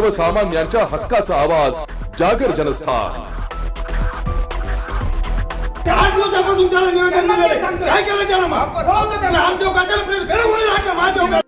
सर्वसामान्यांच्या हक्काचा आवाज जागर जनस्थान. आठ दिवसापासून त्याला निवेदन दिलेलं काय केलं त्यानं मग? आमच्या कशाला प्रेस घरा बोलायला माझ्या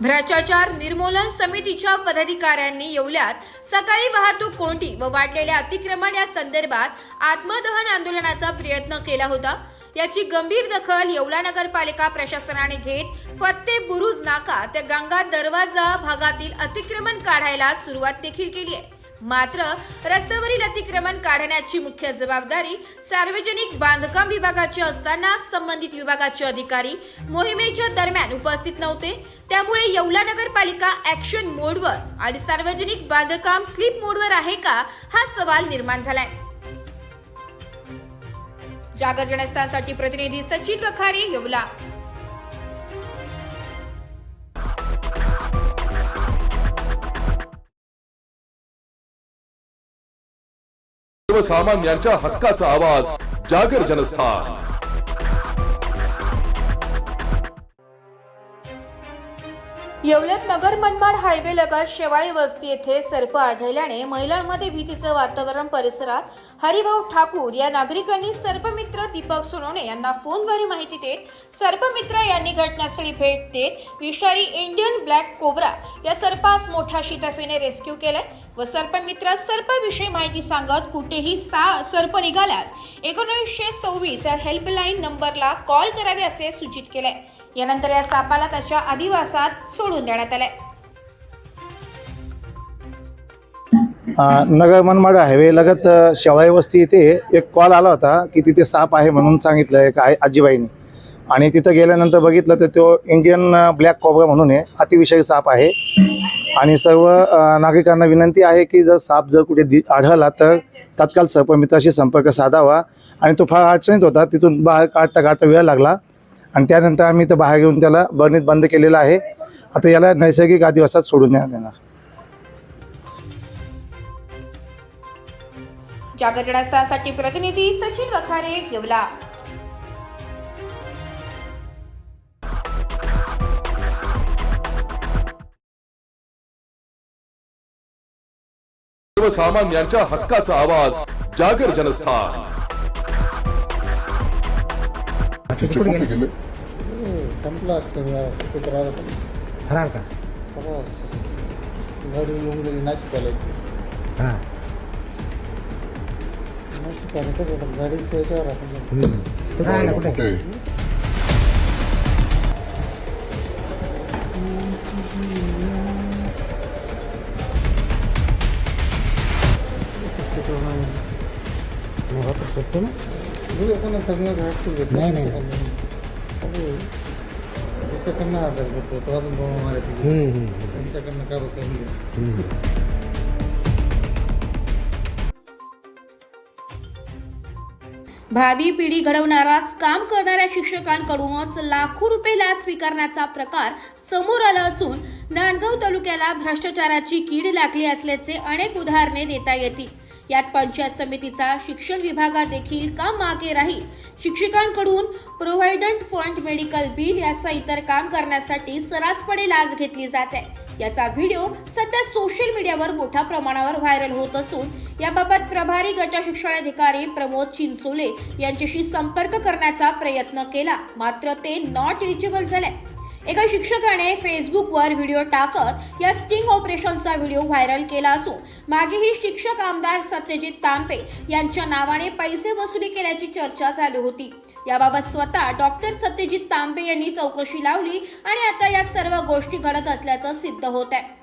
भ्रष्टाचार निर्मूलन समितीच्या पदाधिकाऱ्यांनी येवल्यात सकाळी वाहतूक कोंडी व वाढलेल्या अतिक्रमण या संदर्भात आत्मदहन आंदोलनाचा प्रयत्न केला होता. याची गंभीर दखल येवला नगरपालिका प्रशासनाने घेत फत्ते बुरुज नाका ते गंगा दरवाजा भागातील अतिक्रमण काढायला सुरुवात देखील केली आहे. मात्र रस्त्यावरील अतिक्रमण काढण्याची मुख्य जबाबदारी सार्वजनिक बांधकाम विभागाची असताना संबंधित विभागाचे अधिकारी मोहिमेच्या दरम्यान उपस्थित नव्हते. त्यामुळे येवला नगरपालिका ऍक्शन मोडवर आणि सार्वजनिक बांधकाम स्लीप मोडवर आहे का हा सवाल निर्माण झालाय. जागर जनस्थानसाठी प्रतिनिधी सचिन वखारी येवला. सर्वसामान्यांच्या हक्काचा आवाज जागर जनस्थान. येवल्यात नगर मनमाड हायवे लगत शेवाळी वस्ती येथे सर्प आढळल्याने महिलांमध्ये भीतीचं वातावरण परिसरात हरिभाऊ ठाकूर या नागरिकांनी सर्पमित्र दीपक सोनवणे यांना फोनद्वारे माहिती देत सर्पमित्र यांनी घटनास्थळी भेट देत विषारी इंडियन ब्लॅक कोबरा या सर्पास मोठ्या शिताफीने रेस्क्यू केलाय व सर्पमित्र सर्पाविषयी माहिती सांगत कुठेही सा सर्प निघाल्यास एकोणीसशे सव्वीस या हेल्पलाईन नंबरला कॉल करावे असे सूचित केलंय. यानंतर या सापाला त्याच्या अधिवासात सोडून देण्यात आलंय. नगर मनमाड हायवे लगत अ, शेवाळी वस्ती इथे एक कॉल आला होता की तिथे साप आहे म्हणून सांगितलं एक आहे आजीबाईने. आणि तिथं गेल्यानंतर बघितलं तर तो इंडियन ब्लॅक कॉब्रा म्हणून आहे अतिविषयी साप आहे. आणि सर्व नागरिकांना विनंती आहे की जर साप जर कुठे दि आढळला तर तात्काळ सर्पमित्राशी संपर्क साधावा. आणि तो फार अडचणीत होता तिथून बाहेर काढता काढता वेळ लागला. आणि त्यानंतर आम्ही इथं बाहेर घेऊन त्याला बर्नीत बंद केलेलं आहे. आता याला नैसर्गिक आदिवासात सोडून देण्यात येणार. जागर जनस्थानसाठी प्रतिनिधी सचिन वखारे येवला. सर्वसामान्यांच्या हक्काचा आवाज जागर जनस्थान. संपला कुत्रा फरार का गाडी येऊन गेली नाच चालायची हां नाच चालायचं गाडीच्या याच्यावर आपण तू राहायला कुठे मग आपण सुटतो ना लोकांना सगळं ऍक्शन घेतलं नाही, नाही, नाही. त्याच्याकडनं आधार घेतो तो अजून बोमा मारायची हम्म, हम्म, हम्म, त्यांच्याकडनं का करून घ्या हम्म. भावी पिढी घडवणाराच काम करणाऱ्या शिक्षकांकडूनच लाखो रुपये लाच स्वीकारण्याचा प्रकार समोर आला असून नांदगाव तालुक्याला भ्रष्टाचाराची कीड लागली असल्याचे अनेक उदाहरणे देता येतील. यात पंचायत समितीचा शिक्षण विभागा देखील का मागे राहील. शिक्षकांकडून प्रोव्हायडंट फंड मेडिकल बिल यासह इतर काम करण्यासाठी सरासपणे लाच घेतली जाते. याचा व्हिडिओ सध्या सोशल मीडियावर मोठ्या प्रमाणावर व्हायरल होत असून याबाबत प्रभारी गटशिक्षणाधिकारी प्रमोद चिंचोले यांच्याशी संपर्क करण्याचा प्रयत्न केला. मात्र ते नॉट रिचेबल झाले. एका शिक्षकाने फेसबुकवर व्हिडिओ टाकत या स्टिंग ऑपरेशनचा व्हिडिओ व्हायरल केला असून मागेही शिक्षक आमदार सत्यजित तांबे यांच्या नावाने पैसे वसुली केल्याची चर्चा चालू होती. याबाबत स्वतः डॉक्टर सत्यजित तांबे यांनी चौकशी लावली आणि आता या सर्व गोष्टी घडत असल्याचं सिद्ध होत आहे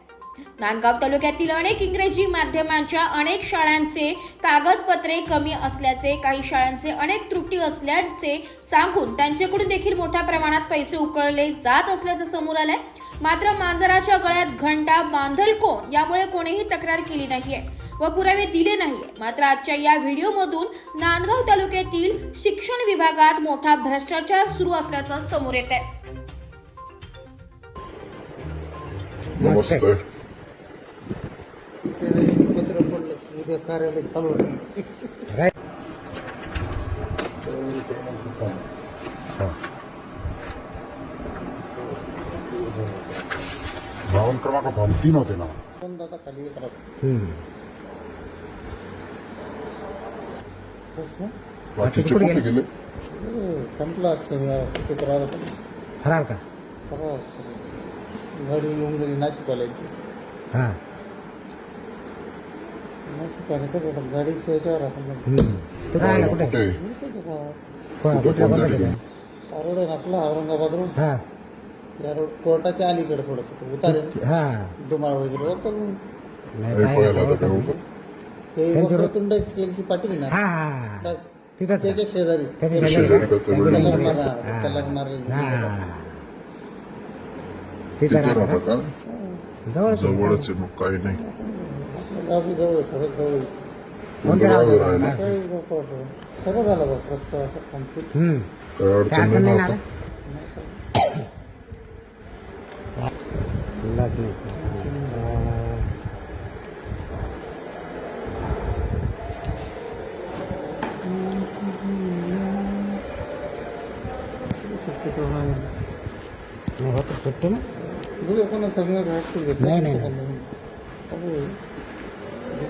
नांदगाव तालुक्यातील अनेक इंग्रजी माध्यमांच्या अनेक शाळांचे कागदपत्रे कमी असल्याचे काही शाळांचे अनेक त्रुटी असल्याचे सांगून त्यांच्याकडून देखील मोठ्या प्रमाणात पैसे उकळले जात असल्याचं समोर आलंय. मात्र मांजराच्या गळ्यात घंटा बांधल कोण यामुळे कोणीही तक्रार केली नाहीये व पुरावे दिले नाहीये. मात्र आजच्या या व्हिडिओमधून नांदगाव तालुक्यातील शिक्षण विभागात मोठा भ्रष्टाचार सुरू असल्याचं समोर येत आहे नमस्कार पत्र पडलं उद्या कार्यालय चालू होतं. भावन क्रमांक भावन तीन होते ना पण आता खाली एक राहतो हम्म. कुठे फरार का गाडी येऊन गेली कॉलेजची हां नाशिकवाले कसं होतं गाडीच्या याच्यावर असं हम्म. तू राहिला कुठे? कुठे? कोणत्या ठिकाणी? हा औरंगाबाद रोड. हां. या रोड कोर्टाच्या अलीकडे थोडंसं. उतारे हां. डुमाळ वगैरे का? नाही आता ते वक्रतुंड स्केलची पाठी आहे ना? हां हां. बस. तिथंच त्याच्या शेजारी. त्याच्या हां. हां. तिथं तिथे राहता राहता का जवळच आहे मग काही नाही. गावी जवळ सगळं जवळ कोणत्या गावी गावात राहिला? राहता? काही लोकं होते. सगळं झालं बघ रस्ता असं कंप्लीट हम्म. काय काय अडचण अडचण नाही नाही ना ना आता लग्न अं, शक्यतो नाही. नाही होतं सुट्टी ना बघू कोणा सगळं राहायचं घेतलं नाही, नाही, असं आहे.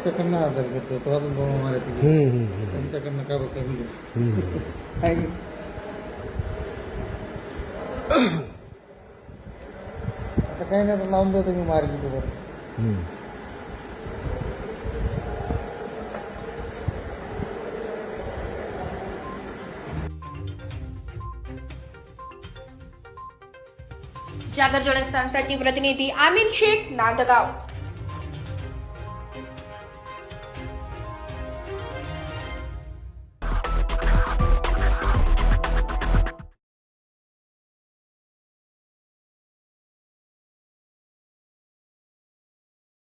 ज्याच्याकडनं आधार घेतला तो अजून बाबा मारत नाही. हम्म, हम्म, हम्म, त्यांच्याकडनं का बघ कमी घेतलं? आता काही नाही आता लावून देतो मी मार्गी बरं हम्म. जागर जनस्थानसाठी प्रतिनिधी आमिन शेख नांदगाव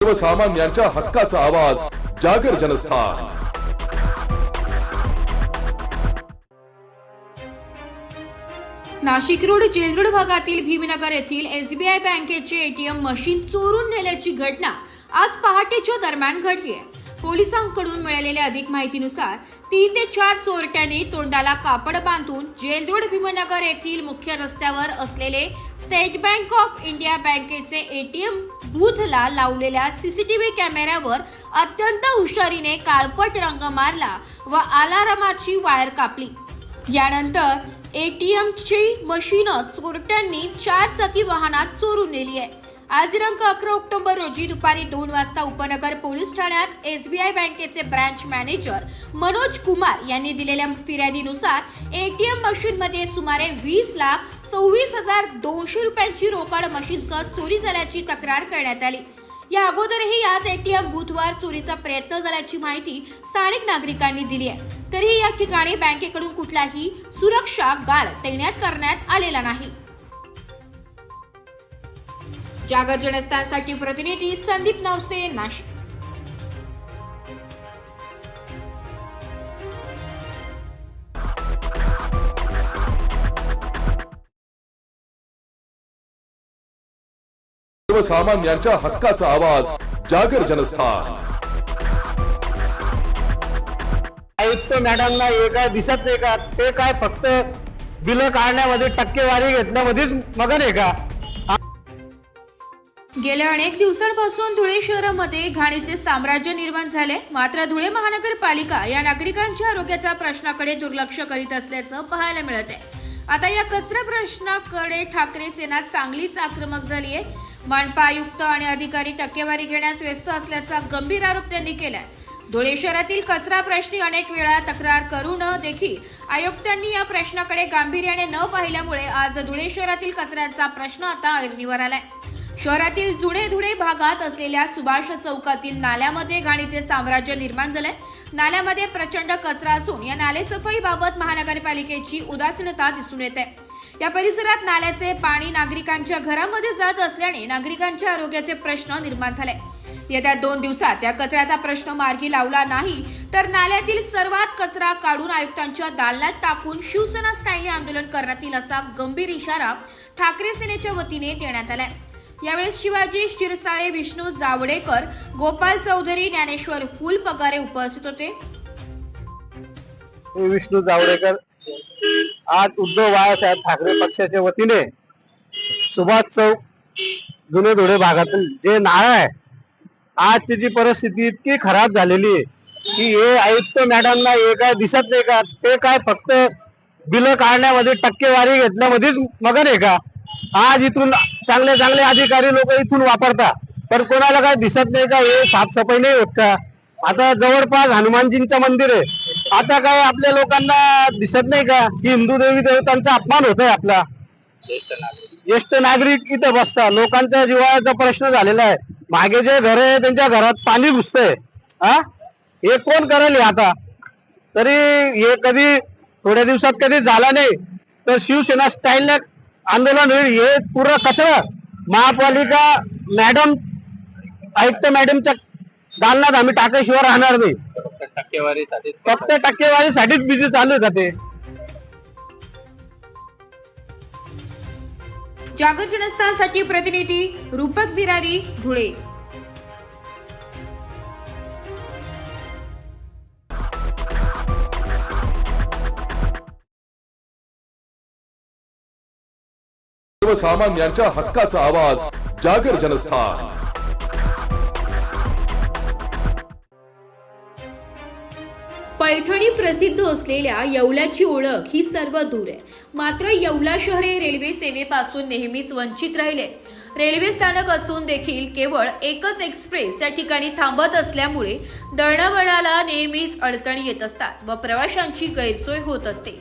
सर्वसामान्यांच्या हक्काचा आवाज जागर जनस्थान. नाशिक रोड जेलरोड भागातील भीमनगर येथील एसबीआय बँकेचे एटीएम मशीन चोरून नेल्याची घटना आज पहाटेच्या दरम्यान घडली आहे पोलिसांकडून मिळालेल्या अधिक माहितीनुसार तीन ते चार चोरट्यांनी तोंडाला कापड बांधून जेलरोड भीमनगर येथील मुख्य रस्त्यावर असलेले स्टेट बँक ऑफ इंडिया बँकेचे एटीएम बूथला लावलेल्या सीसीटीव्ही कॅमेऱ्यावर अत्यंत हुशारीने काळपट रंग मारला व अलारामाची वायर कापली. यानंतर एटीएमची मशीन चोरट्यांनी चार चाकी वाहनात चोरून नेली आहे. आज दिनांक अकरा ऑक्टोबर रोजी दुपारी दोन वाजता उपनगर पोलीस ठाण्यात एसबीआय बँकेचे ब्रांच मॅनेजर मनोज कुमार यांनी दिलेल्या फिर्यादीनुसार एटीएम मशीनमध्ये सुमारे वीस लाख सव्वीस हजार दोनशे रुपयांची रोकड मशीनसह चोरी झाल्याची तक्रार करण्यात आली. या अगोदरही याच एटीएम बुधवार चोरीचा प्रयत्न झाल्याची माहिती स्थानिक नागरिकांनी दिली आहे. तरीही या ठिकाणी बँकेकडून कुठलाही सुरक्षा गार्ड तैनात करण्यात आलेला नाही. जागर जनस्थानसाठी प्रतिनिधी संदीप नवसे नाशिक. सर्वसामान्यांच्या हक्काचा आवाज जागर जनस्थान. आयुक्त मॅडमला हे काय दिसत नाही का? ते काय फक्त बिलं काढण्यामध्ये टक्केवारी घेतल्यामध्येच मगन आहे का? गेल्या अनेक दिवसांपासून धुळे शहरामध्ये घाणीचे साम्राज्य निर्माण झाले. मात्र धुळे महानगरपालिका या नागरिकांच्या आरोग्याच्या प्रश्नाकडे दुर्लक्ष करीत असल्याचं पाहायला मिळत आहे आता या कचरा प्रश्नाकडे ठाकरे सेना चांगलीच आक्रमक झाली आहे. मनपा आयुक्त आणि अधिकारी टक्केवारी घेण्यास व्यस्त असल्याचा गंभीर आरोप त्यांनी केलाय. धुळे शहरातील कचरा प्रश्नी अनेक वेळा तक्रार करून देखील आयुक्तांनी या प्रश्नाकडे गांभीर्याने न पाहिल्यामुळे आज धुळे शहरातील कचऱ्याचा प्रश्न आता ऐरणीवर आलाय. शहरातील जुने धुणे भागात असलेल्या सुभाष चौकातील नाल्यामध्ये घाणीचे साम्राज्य निर्माण झाले नाल्यामध्ये प्रचंड कचरा असून या नालेसफाईबाबत महानगरपालिकेची उदासीनता दिसून येते. या परिसरात नाल्याचे पाणी नागरिकांच्या घरामध्ये जात असल्याने नागरिकांच्या आरोग्याचे प्रश्न निर्माण झाले. येत्या दोन दिवसात या कचऱ्याचा प्रश्न मार्गी लावला नाही तर नाल्यातील सर्वात कचरा काढून आयुक्तांच्या दालनात टाकून शिवसेना स्थायी आंदोलन करण्यात येईल असा गंभीर इशारा ठाकरे सेनेच्या वतीने देण्यात आलाय. यावेळेस शिवाजी शिरसाळे विष्णू जावडेकर गोपाल चौधरी ज्ञानेश्वर फुल पगारे उपस्थित होते. विष्णू जावडेकर. आज उद्धव बाळासाहेब ठाकरे पक्षाच्या वतीने सुभाष चौक जुने धुळे भागातील जे नाळ आहे आज तिची परिस्थिती इतकी खराब झालेली आहे की हे आयुक्त मॅडमना हे काय दिसत नाही का? ते काय फक्त बिलं काढण्यामध्ये टक्केवारी घेतल्यामध्येच मगन आहे का? आज इथून चांगले चांगले अधिकारी लोक इथून वापरतात पण कोणाला काय दिसत नाही का? हे साफसफाई नाही होत का? आता जवळपास हनुमानजींचं मंदिर आहे. आता काय आपल्या लोकांना दिसत नाही का? की हिंदू देवी देवतांचा अपमान होतोय आपला. ज्येष्ठ नागरिक. इथं बसतात. लोकांचा जिव्हाळ्याचा प्रश्न झालेला आहे. मागे जे घर आहे त्यांच्या घरात पाणी घुसतंय. हा? हे कोण करेल आता? तरी हे कधी थोड्या दिवसात कधी झाला नाही. तर शिवसेना स्टाईलने आंदोलन होईल हे पुरं कचरा महापालिका मॅडम आयुक्त मॅडमच्या दालनात आम्ही टाकाशिवाय राहणार नाही. फक्त टक्केवारीसाठीच बिझी चालू आहे ते. जागर जनस्थानसाठी प्रतिनिधी रूपक बिरारी धुळे. सर्वसामान्यांच्या हक्काचा आवाज जागर जनस्थान. पैठणी प्रसिद्ध असलेल्या येवल्याची ओळख ही सर्व दूर आहे. मात्र येवला शहरे रेल्वे सेवेपासून नेहमीच वंचित राहिले. रेल्वे स्थानक असून देखील केवळ एकच एक्सप्रेस या ठिकाणी थांबत असल्यामुळे दळणवळणाला नेहमीच अडचणी येत असतात व प्रवाशांची गैरसोय होत असते.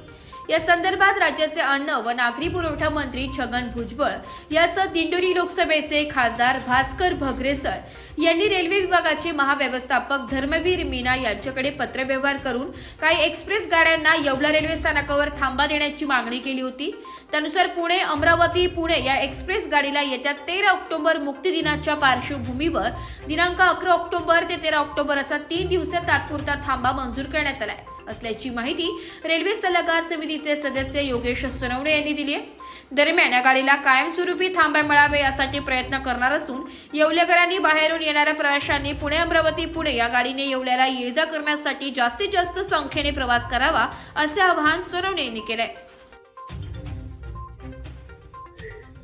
या संदर्भात राज्याचे अन्न व नागरी पुरवठा मंत्री छगन भुजबळ यासह दिंडोरी लोकसभेचे खासदार भास्कर भगरेसर यांनी रेल्वे विभागाचे महाव्यवस्थापक धर्मवीर मीना यांच्याकडे पत्रव्यवहार करून काही एक्सप्रेस गाड्यांना येवला रेल्वे स्थानकावर थांबा देण्याची मागणी केली होती. त्यानुसार पुणे अमरावती पुणे या एक्सप्रेस गाडीला येत्या तेरा ऑक्टोबर मुक्तिदिनाच्या पार्श्वभूमीवर दिनांक अकरा ऑक्टोबर ते तेरा ऑक्टोबर असा तीन दिवसात तात्पुरता थांबा मंजूर करण्यात आलाय. असल्याची माहिती रेल्वे सल्लागार समितीचे सदस्य योगेश सोनवणे यांनी दिली आहे. दरम्यान या गाडीला कायमस्वरूपी थांबा मिळावे यासाठी प्रयत्न करणार असून येवलेकरांनी बाहेरून येणाऱ्या प्रवाशांनी पुणे अमरावती पुणे या गाडीने येवल्याला ये जा करण्यासाठी जास्तीत जास्त संख्येने प्रवास करावा असे आवाहन सोनवणे यांनी केलंय.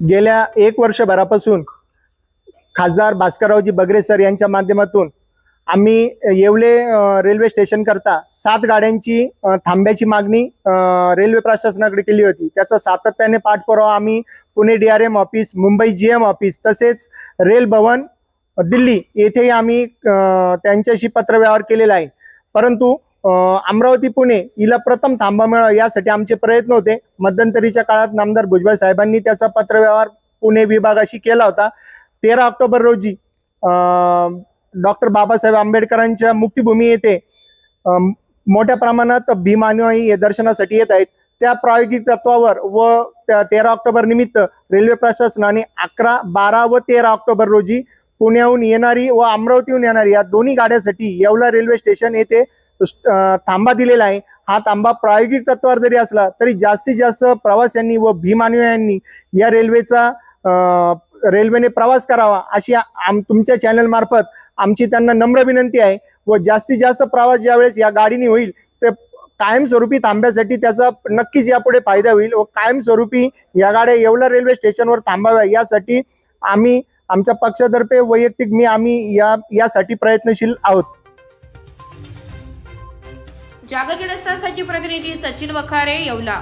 गेल्या एक वर्षभरापासून खासदार भास्कररावजी बगरे सर यांच्या माध्यमातून आम्ही येवले रेल्वे स्टेशन करता सात गाड्यांची थांब्याची मागणी रेल्वे प्रशासनाकडे केली होती. त्याचा सातत्याने पाठपुरावा आम्ही Pune D R M office Mumbai G M office तसेच रेल भवन दिल्ली येथेही आम्ही त्यांच्याशी पत्रव्यवहार केलेला आहे. परंतु अमरावती पुणे हिला प्रथम थांबा मिळावा यासाठी आमचे प्रयत्न होते. मध्यंतरीच्या काळात नामदार भुजबळ साहेबांनी त्याचा पत्रव्यवहार पुणे विभागाशी केला होता. तेरा ऑक्टोबर रोजी डॉक्टर बाबासाहेब आंबेडकरांच्या मुक्तिभूमी येथे मोठ्या प्रमाणात भीम दर्शनासाठी येत आहेत. त्या प्रायोगिक तत्वावर व त्या तेरा ऑक्टोबर निमित्त रेल्वे प्रशासनाने अकरा बारा व तेरा ऑक्टोबर रोजी पुण्याहून येणारी व अमरावतीहून येणारी या दोन्ही गाड्यासाठी येवला रेल्वे स्टेशन येथे थांबा दिलेला आहे. हा थांबा प्रायोगिक तत्वावर जरी असला तरी जास्तीत जास्त प्रवाशांनी व भीम या रेल्वेचा रेल्वेने प्रवास करावा अशी आम तुमच्या चॅनलमार्फत आमची त्यांना नम्र विनंती आहे व जास्तीत जास्त प्रवास ज्यावेळेस या गाडीने होईल ते कायमस्वरूपी थांब्यासाठी त्याचा नक्कीच यापुढे फायदा होईल व कायमस्वरूपी या गाड्या येवला रेल्वे स्टेशनवर थांबाव्या यासाठी आम्ही आमच्या पक्षातर्फे वैयक्तिक मी आम्ही या यासाठी प्रयत्नशील आहोत. जागर जनस्थानसाठी प्रतिनिधी सचिन वखारे येवला.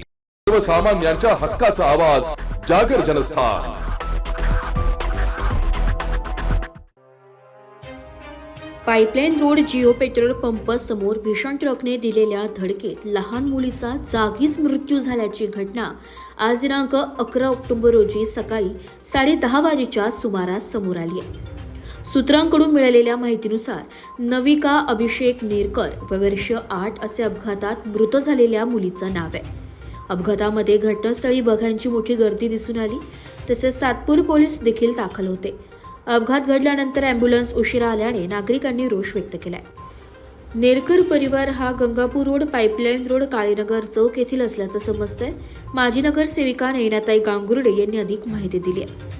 सर्वसामान्यांच्या हक्काचा आवाज Jagar Janasthan. Pipeline road Jio petrol pump समोर भीषण ट्रकने दिलेल्या धडकेत लहान मुलीचा जागीच मृत्यू झाल्याची घटना. आज दिनांक अकरा ऑक्टोबर रोजी सकाळी साडे दहा वाजेच्या सुमारास समोर आली आहे. सूत्रांकडून मिळालेल्या माहितीनुसार नविका अभिषेक नेरकर वर्ष आठ असे अपघातात मृत झालेल्या मुलीचं नाव आहे. अपघातामध्ये घटनास्थळी बघ्यांची मोठी गर्दी दिसून आली. तसेच सातपूर पोलीस देखील दाखल होते. अपघात घडल्यानंतर अँब्युलन्स उशिरा आल्याने नागरिकांनी रोष व्यक्त केलाय. नेरकर परिवार हा Gangapur road pipeline road Kalinagar चौक येथील असल्याचं समजतंय. माजी नगरसेविका नैनाताई गांगुर्डे यांनी अधिक माहिती दिली आहे.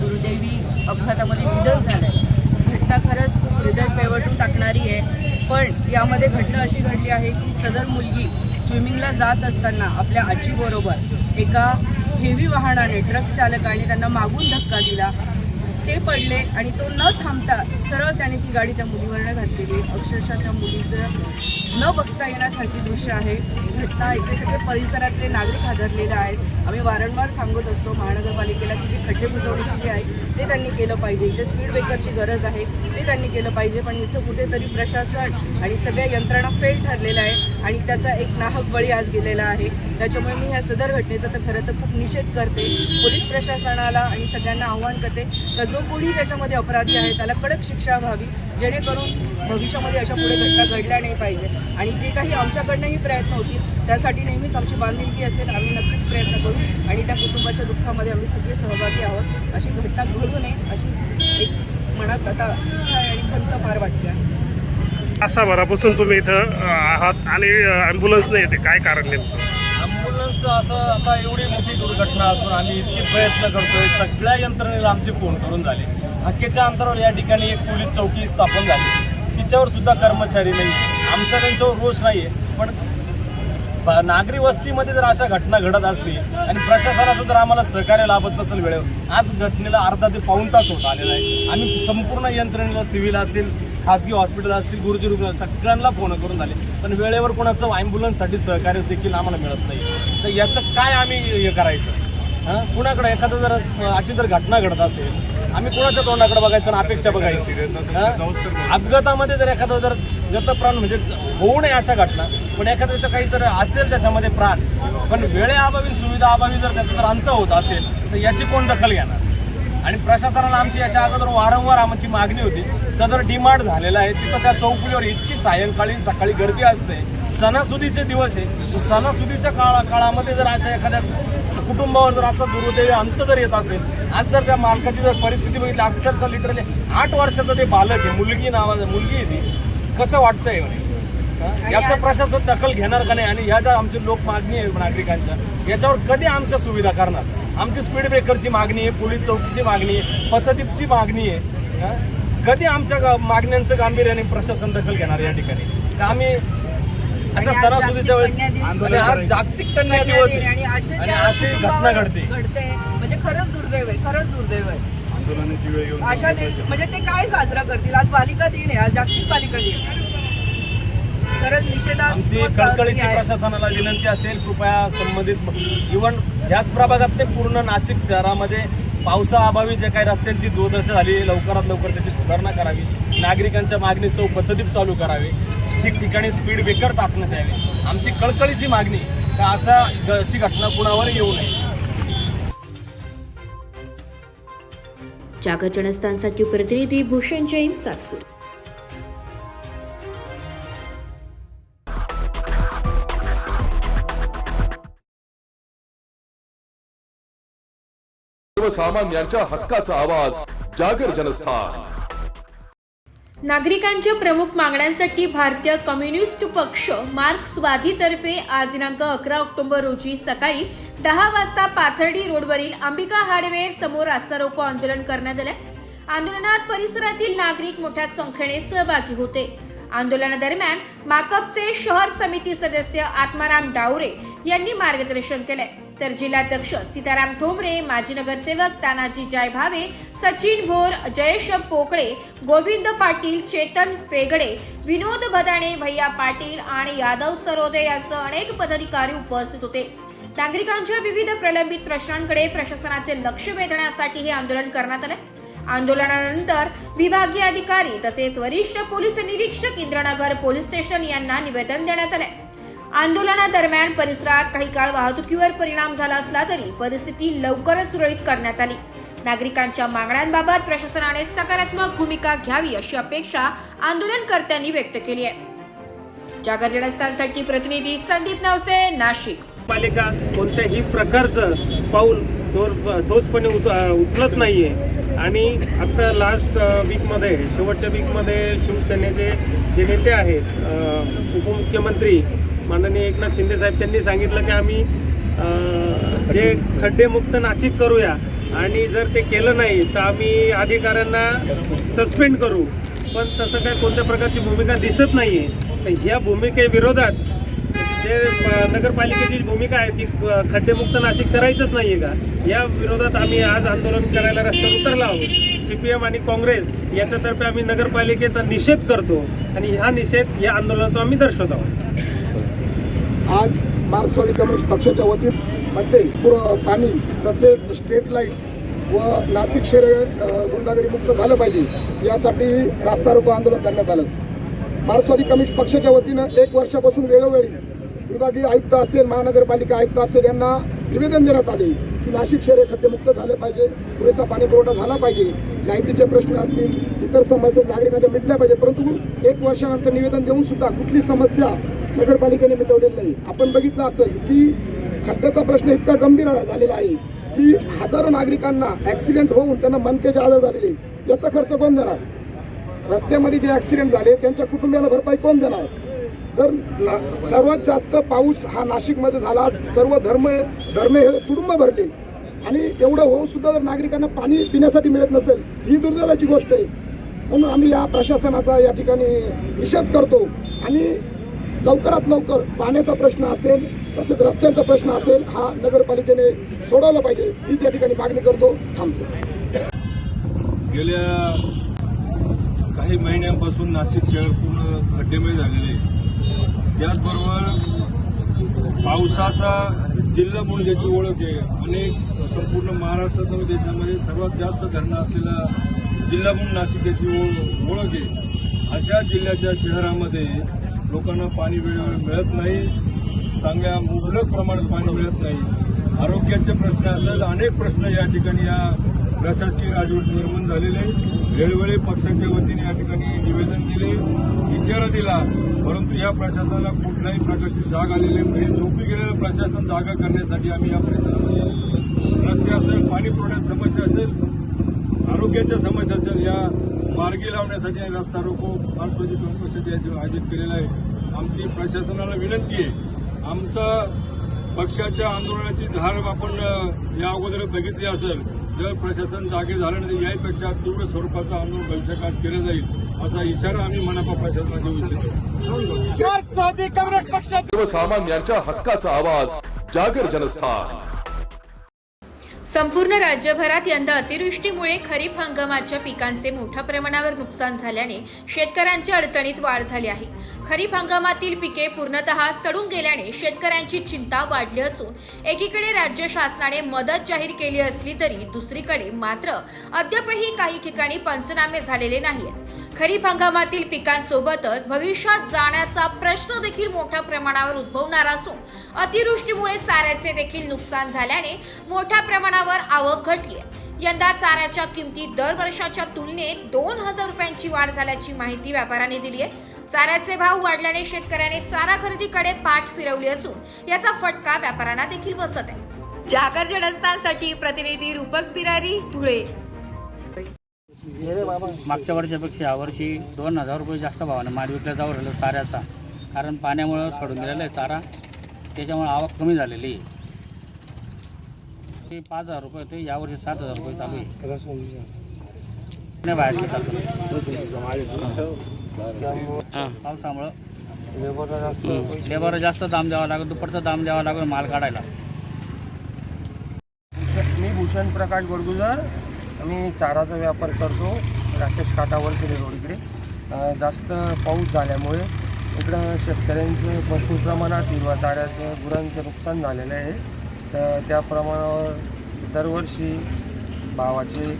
दुर्दैवी अपघातामध्ये निधन झालंय. घटना खरंच खूप हृदय पेवटून टाकणारी आहे. पण यामध्ये घटना अशी घडली आहे की सदर मुलगी स्विमिंगला जात असताना आपल्या आजीबरोबर एका हेवी वाहनाने ट्रक चालकाने त्यांना मागून धक्का दिला. ते पडले आणि तो न थांबता सरळ त्याने ती गाडी त्या मुलीवरनं घातलेली आहे. अक्षरशः त्या मुलीचं न बघता येण्यासारखी दृश्य आहे. घटना इथे सगळे परिसरातले नागरिक हादरलेले आहेत. आम्ही वारंवार सांगत असतो महानगरपालिकेला की जी खड्डे बुजवणी केली आहे. ते त्यांनी केलं पाहिजे. इथे स्पीड ब्रेकरची गरज आहे. ते त्यांनी केलं पाहिजे. पण इथं कुठेतरी प्रशासन आणि सगळ्या यंत्रणा फेल ठरलेल्या आहे आणि त्याचा एक नाहक बळी आज गेलेला आहे. त्याच्यामुळे मी ह्या सदर घटनेचा तर खरं तर खूप निषेध करते. पोलीस प्रशासनाला आणि सगळ्यांना आव्हान करते तर जो कोणी त्याच्यामध्ये अपराधी आहे त्याला कडक शिक्षा व्हावी. जेणेकरून भविष्यामध्ये अशा पुढे घटना घडल्या नाही पाहिजे. आणि जे काही आमच्याकडनंही प्रयत्न होतील त्यासाठी नेहमीच आमची बांधिलकी असेल आम्ही नक्कीच प्रयत्न करू आणि त्या कुटुंबाच्या दुःखामध्ये आम्ही सगळे सहभागी आहोत. अशी घटना घडू नये अशी एक मनात आता इच्छा आहे आणि खंत फार वाटते आहे. तासाभरापासून तुम्ही इथं आहात आणि ॲम्ब्युलन्स नाही येते. काय कारण नेमकं? ॲम्ब्युलन्स असं आता एवढी मोठी दुर्घटना असून आम्ही इतके प्रयत्न करतोय. सगळ्या यंत्रणेला आमचे फोन करून झाले. हक्केच्या अंतरावर या ठिकाणी एक पोलीस चौकी स्थापन झाली. तिच्यावर सुद्धा कर्मचारी नाही आमचा त्यांच्यावर रोष नाही आहे पण नागरी वस्तीमध्ये जर अशा घटना घडत असतील आणि प्रशासनाचं जर आम्हाला सहकार्य लाभत नसेल वेळेवर आज घटनेला अर्धा ते पाऊण तास होत आलेला आहे. आम्ही संपूर्ण यंत्रणेला सिव्हिल असेल खाजगी हॉस्पिटल असतील गुरुजी रुग्ण सगळ्यांना फोन करून झाले. पण वेळेवर कोणाचं ॲम्ब्युलन्ससाठी सहकार्य देखील आम्हाला मिळत नाही. तर याचं काय आम्ही हे करायचं? हां? कुणाकडे? एखादं जर अशी जर घटना घडत असेल आम्ही कुणाच्या तोंडाकडे बघायचं आणि अपेक्षा बघायची? अपघातामध्ये जर एखादं जर गतप्राण म्हणजे होऊ नये अशा घटना पण एखाद्याचं काहीतरी असेल त्याच्यामध्ये प्राण पण वेळेअभावी सुविधा अभावी जर त्याचा जर अंत होत असेल तर याची कोण दखल घेणार? आणि प्रशासनाला आमची याच्या अगोदर वारंवार आमची मागणी होती. सदर डिमांड झालेला आहे. तिथं त्या चौकलीवर इतकी सायंकाळी सकाळी गर्दी असते. सणासुदीचे दिवस आहे. सणासुदीच्या काळा काळामध्ये जर अशा एखाद्या कुटुंबावर जर असा दुर्दैवी अंत जर येत असेल आज जर त्या मालकाची जर परिस्थिती बघितली अक्षरशः लिटरली आठ वर्षाचं ते बालक आहे मुलगी नावाचं मुलगी आहे ती. कसं वाटतंय म्हणे? याचं प्रशासन दखल घेणार का नाही? आणि ह्या ज्या आमची लोक मागणी आहे नागरिकांच्या याच्यावर कधी आमच्या सुविधा करणार? आमची स्पीड ब्रेकरची मागणी आहे पोलीस चौकीची मागणी आहे पथदीपची मागणी आहे? कधी आमच्या मागण्यांचं गांभीर्याने प्रशासन दखल घेणार या ठिकाणी? का आम्ही आज सणासुदीच्या वेळेस जागतिक कन्या दिवस. आणि आज जागतिक कन्या दिवस. आहे आणि असे अशी घटना घडते. घडते. म्हणजे खरंच दुर्दैव आहे खरंच दुर्दैव आहे. अशा दे म्हणजे ते काय साजरा करतील? आज बालिका दिन आहे आज जागतिक बालिका दिन. खरंच निषेधात आमची कळकळीची प्रशासनाला विनंती असेल कृपया संबंधित इव्हन ह्याच प्रभागात नाही पूर्ण नाशिक शहरामध्ये पावसाअभावी जे काही रस्त्यांची दुर्दशा झाली लवकरात लवकर त्याची सुधारणा करावी. नागरिकांच्या मागणीस्तव पथदीप चालू करावे. ठिकठिकाणी स्पीड ब्रेकर टाकण्यात यावे आमची कळकळीची मागणी का असा अशी घटना कुणावर येऊ नये? जागर जनस्थानसाठी प्रतिनिधी भूषण जैन सातपूर. सर्वसामान्यांच्या हक्काचा आवाज जागर जनस्थान. नागरिकांच्या प्रमुख मागण्यांसाठी भारतीय कम्युनिस्ट पक्ष मार्क्सवादीतर्फे आज दिनांक अकरा ऑक्टोबर रोजी सकाळी दहा वाजता पाथर्डी रोडवरील अंबिका हार्डवेअर समोर रास्ता रोको आंदोलन करण्यात आलं. आंदोलनात परिसरातील नागरिक मोठ्या संख्येने सहभागी होते. आंदोलनादरम्यान माकपचे शहर समिती सदस्य आत्माराम डावरे यांनी मार्गदर्शन केले तर जिल्हाध्यक्ष सीताराम ठोंबरे माजी नगरसेवक तानाजी जायभावे सचिन भोर जयेश पोकळे गोविंद पाटील चेतन फेगडे विनोद भदाणे भैया पाटील आणि यादव सरोदे यांसह अनेक पदाधिकारी उपस्थित होते. नागरिकांच्या विविध प्रलंबित प्रश्नांकडे प्रशासनाचे लक्ष वेधण्यासाठी हे आंदोलन करण्यात आलं आंदोलनानंतर विभागीय अधिकारी तसेच वरिष्ठ पोलीस निरीक्षक इंद्रनगर पोलीस स्टेशन यांना निवेदन देण्यात आले आंदोलनादरम्यान परिसरात काही काळ वाहतुकीवर परिणाम झाला असला तरी परिस्थिती लवकरच सुरळीत करण्यात आली. नागरिकांच्या मागण्यांबाबत प्रशासनाने सकारात्मक भूमिका घ्यावी अशी अपेक्षा आंदोलनकर्त्यांनी व्यक्त केली आहे. जागर जनस्थानसाठी प्रतिनिधी संदीप नवसे नाशिक. पालिका कोणत्याही प्रकारचं पाऊल ठोसपणे उचलत नाहीये. आणि आत्ता लास्ट वीकमध्ये शेवटच्या वीकमध्ये शिवसेनेचे जे नेते आहेत उपमुख्यमंत्री माननीय एकनाथ शिंदे साहेब त्यांनी सांगितलं की आम्ही जे खड्डेमुक्त नाशिक करूया आणि जर ते केलं नाही तर आम्ही अधिकाऱ्यांना सस्पेंड करू. पण तसं काय कोणत्या प्रकारची भूमिका दिसत नाही आहे तर ह्या भूमिकेविरोधात म्हणजे, जे नगरपालिकेची भूमिका आहे ती खड्डेमुक्त नाशिक करायचंच नाही आहे का? या विरोधात आम्ही आज आंदोलन करायला रस्त्यावर उतरला आहोत. सी पी एम आणि काँग्रेस याच्यातर्फे आम्ही नगरपालिकेचा निषेध करतो आणि हा निषेध या आंदोलनातून आम्ही दर्शवत आहोत. आज मार्क्सवादी कम्युनिस्ट पक्षाच्या वतीमध्ये पाणी तसेच स्ट्रीट लाइट व नाशिक शहर गुंडागिरी मुक्त झालं पाहिजे. यासाठी रास्ता रोको आंदोलन करण्यात आलं. मार्क्सवादी कम्युनिस्ट पक्षाच्या वतीनं एक वर्षापासून वेळोवेळी विभागीय आयुक्त असेल महानगरपालिका आयुक्त असेल यांना निवेदन देण्यात आले की नाशिक शहर हे खड्डेमुक्त झाले पाहिजे पुरेसा पाणी पुरवठा झाला पाहिजे. लाईटीचे प्रश्न असतील इतर समस्या नागरिकांच्या मिटल्या पाहिजे परंतु एक वर्षानंतर निवेदन देऊन सुद्धा कुठली समस्या नगरपालिकेने मिटवलेली नाही. आपण बघितलं असेल की खड्ड्याचा प्रश्न इतका गंभीर झालेला आहे की हजारो नागरिकांना ॲक्सिडेंट होऊन त्यांना मनकेचे आजार झालेले याचा खर्च कोण देणार? रस्त्यामध्ये जे ॲक्सिडेंट झाले त्यांच्या कुटुंबियाला भरपाई कोण देणार? जर ना सर्वात जास्त पाऊस हा नाशिकमध्ये झाला. सर्व धर्म धर्म हे तुडुंब भरले. आणि एवढं होऊन सुद्धा जर नागरिकांना पाणी पिण्यासाठी मिळत नसेल ही दुर्दैवाची गोष्ट आहे. म्हणून आम्ही या प्रशासनाचा या ठिकाणी निषेध करतो. आणि लवकरात लवकर पाण्याचा प्रश्न असेल तसेच रस्त्यांचा प्रश्न असेल हा नगरपालिकेने सोडवला पाहिजे. ही त्या ठिकाणी मागणी करतो. थांबतो. गेल्या काही महिन्यांपासून नाशिक शहर पूर्ण खड्डेमय झालेले आहे. त्याचबरोबर पावसाचा जिल्हा म्हणून ज्याची ओळख आहे अनेक संपूर्ण महाराष्ट्रात देशामध्ये सर्वात जास्त धरणं असलेला जिल्हा म्हणून नाशिक याची ओळ- ओळख आहे. अशा जिल्ह्याच्या शहरामध्ये लोकांना पाणी वेळेवर मिळत नाही चांगल्या मुबलक प्रमाणात पाणी मिळत नाही. आरोग्याचे प्रश्न असेल अनेक प्रश्न या ठिकाणी या प्रशासकीय राजवट निर्माण झालेले वेळोवेळी पक्षाच्या वतीने या ठिकाणी निवेदन दिले इशारा दिला. परंतु या प्रशासनाला कुठल्याही प्रकारची जाग आलेली म्हणजे झोपी गेलेलं प्रशासन जागा करण्यासाठी आम्ही या परिसरामध्ये रस्ते असेल पाणी पुरवठ्यात समस्या असेल आरोग्याच्या समस्या असेल या मार्गी लावण्यासाठी आणि रस्ता रोको मार्क्सवादी पक्षाचे आयोजित केलेला आहे आमची प्रशासनाला विनंती आहे. आमचा पक्षाच्या आंदोलनाची धार आपण या अगोदर बघितली असेल. जर प्रशासन जागे झालं नाही याहीपेक्षा तीव्र स्वरूपाचं आंदोलन भविष्यकाळात केलं जाईल असा इशारा आम्ही मनपा प्रशासनाला देऊ इच्छितो सर्वसामान्यांच्या हक्काचा आवाज जागर जनस्थान. संपूर्ण राज्यभरात यंदा अतिवृष्टीमुळे खरीप हंगामाच्या पिकांचे मोठ्या प्रमाणावर नुकसान झाल्याने शेतकऱ्यांच्या अडचणीत वाढ झाली आहे. खरीप हंगामातील पिके पूर्णतः सडून गेल्याने शेतकऱ्यांची चिंता वाढली असून एकीकडे राज्य शासनाने मदत जाहीर केली असली तरी दुसरीकडे मात्र अद्यापही काही ठिकाणी पंचनामे झालेले नाहीत खरीप हंगामातील पिकांसोबतच भविष्यात जाण्याचा प्रश्न देखील मोठ्या प्रमाणावर उद्भवणार असून अतिवृष्टीमुळे चाऱ्याचे देखील नुकसान झाल्याने मोठ्या प्रमाणावर आवक घटली आहे. यंदा चाऱ्याच्या किमतीत दरवर्षाच्या तुलनेत दोन हजार रुपयांची वाढ झाल्याची माहिती व्यापाऱ्याने दिली आहे. चाऱ्याचे भाव वाढल्याने शेतकऱ्याने चारा खरेदीकडे पाठ फिरवली असून याचा फटका व्यापाऱ्यांना देखील बसत आहे. जागर जनस्थानसाठी प्रतिनिधी रूपक बिरारी धुळे. मागच्या वर्षापेक्षा यावर्षी दोन हजार रुपये जास्त भावाने माल विकला जाऊ राहिलं चाऱ्याचा कारण पाण्यामुळं सोडून गेलेला आहे चारा. त्याच्यामुळे आवक कमी झालेली आहे. ते पाच हजार रुपये होते यावर्षी सात हजार रुपये चालू आहे. नाही बाहेर पावसामुळं. लेबर जास्त दाम द्यावा लागेल दुपटचा दाम द्यावा लागेल माल काढायला. मी भूषण प्रकाश बडगुजर मी चाराचा व्यापार करतो राकेश काटावर रोडकडे. जास्त पाऊस झाल्यामुळे इकडं शेतकऱ्यांचं भरपूर प्रमाणात हिरवा चाऱ्याचं गुरांचं नुकसान झालेलं आहे. तर त्या प्रमाणावर दरवर्षी भावाचे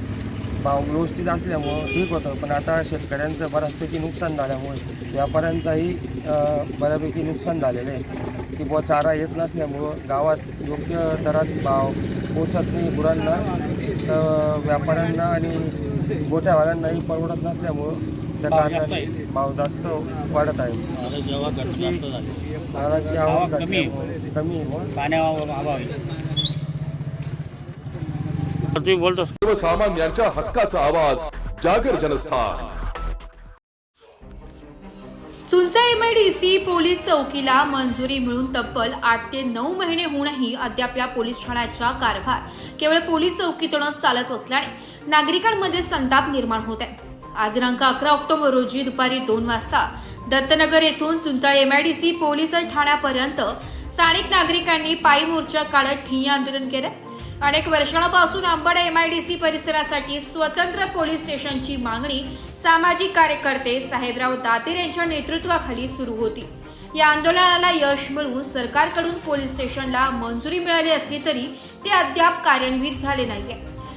भाव व्यवस्थित असल्यामुळं ठीक होतं. पण आता शेतकऱ्यांचं बऱ्याचपैकी नुकसान झाल्यामुळे व्यापाऱ्यांचाही बऱ्यापैकी नुकसान झालेलं आहे. की बुवा चारा येत नसल्यामुळं गावात योग्य दरात भाव पोचत नाही गुरांना व्यापाऱ्यांना आणि गोठ्यावाल्यांनाही परवडत नसल्यामुळं त्या कारणाने भाव जास्त वाढत आहे. मालाची आवक कमी. पाण्याअभावी तुम्ही बोलतो. सर्वसामान्यांच्या हक्काचा आवाज जागर जनस्थान. सुनसाई सी पोलीस चौकीला मंजुरी मिळून तब्बल आठ ते नऊ महिने होऊनही अद्याप या पोलीस ठाण्याचा कारभार केवळ पोलीस चौकीतूनच चालत असल्याने नागरिकांमध्ये संताप निर्माण होत आहे. आज दिनांक अकरा ऑक्टोबर रोजी दुपारी दोन वाजता दत्तनगर येथून चुंचाळ एमआयडीसी पोलीस ठाण्यापर्यंत स्थानिक नागरिकांनी पायी मोर्चा काढत ठिय्या आंदोलन केलं. अनेक वर्षांपासून Ambad M I D C परिसरासाठी स्वतंत्र पोलीस स्टेशनची मागणी सामाजिक कार्यकर्ते साहेबराव दातीर यांच्या नेतृत्वाखाली सुरू होती. या आंदोलनाला यश मिळून सरकारकडून पोलीस स्टेशनला मंजुरी मिळाली असली तरी ते अद्याप कार्यान्वित झाले नाहीये.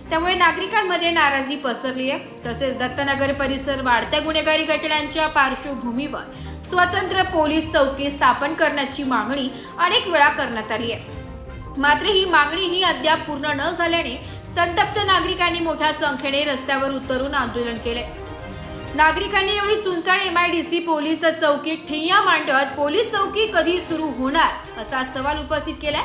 त्यामुळे नागरिकांमध्ये नाराजी पसरली आहे तसेच दत्तनगर परिसर वाढत्या गुन्हेगारी घटनांच्या पार्श्वभूमीवर स्वतंत्र पोलीस चौकी स्थापन करण्याची मागणी अनेक वेळा करण्यात आली आहे मात्र ही मागणी ही अद्याप पूर्ण न झाल्याने संतप्त नागरिकांनी मोठ्या संख्येने रस्त्यावर उतरून आंदोलन केले. नागरिकांनी एवढी चुंचाळ एमआयडीसी पोलीस चौकीत ठिय्या मांडत पोलीस चौकी कधी सुरू होणार असा सवाल उपस्थित केलाय.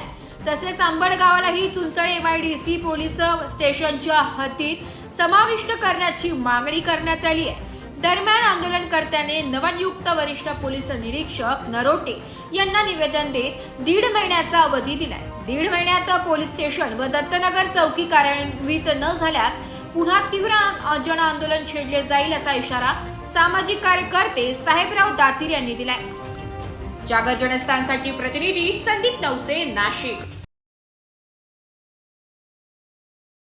तसेच अंबड गावालाही चुंचाळ एमआयडीसी पोलीस स्टेशनच्या हद्दीत समाविष्ट करण्याची मागणी करण्यात आली आहे. दरम्यान आंदोलनकर्त्याने नवनियुक्त वरिष्ठ पोलीस निरीक्षक नरोटे यांना निवेदन देत दीड महिन्याचा अवधी दिलाय. दीड महिन्यात पोलीस स्टेशन व दत्तनगर चौकी कार्यान्वित न झाल्यास पुन्हा तीव्र जन आंदोलन छेडले जाईल असा इशारा सामाजिक कार्यकर्ते साहेबराव दातीर यांनी दिलाय. जागर जनस्थानसाठी प्रतिनिधी संदीप नवसे नाशिक.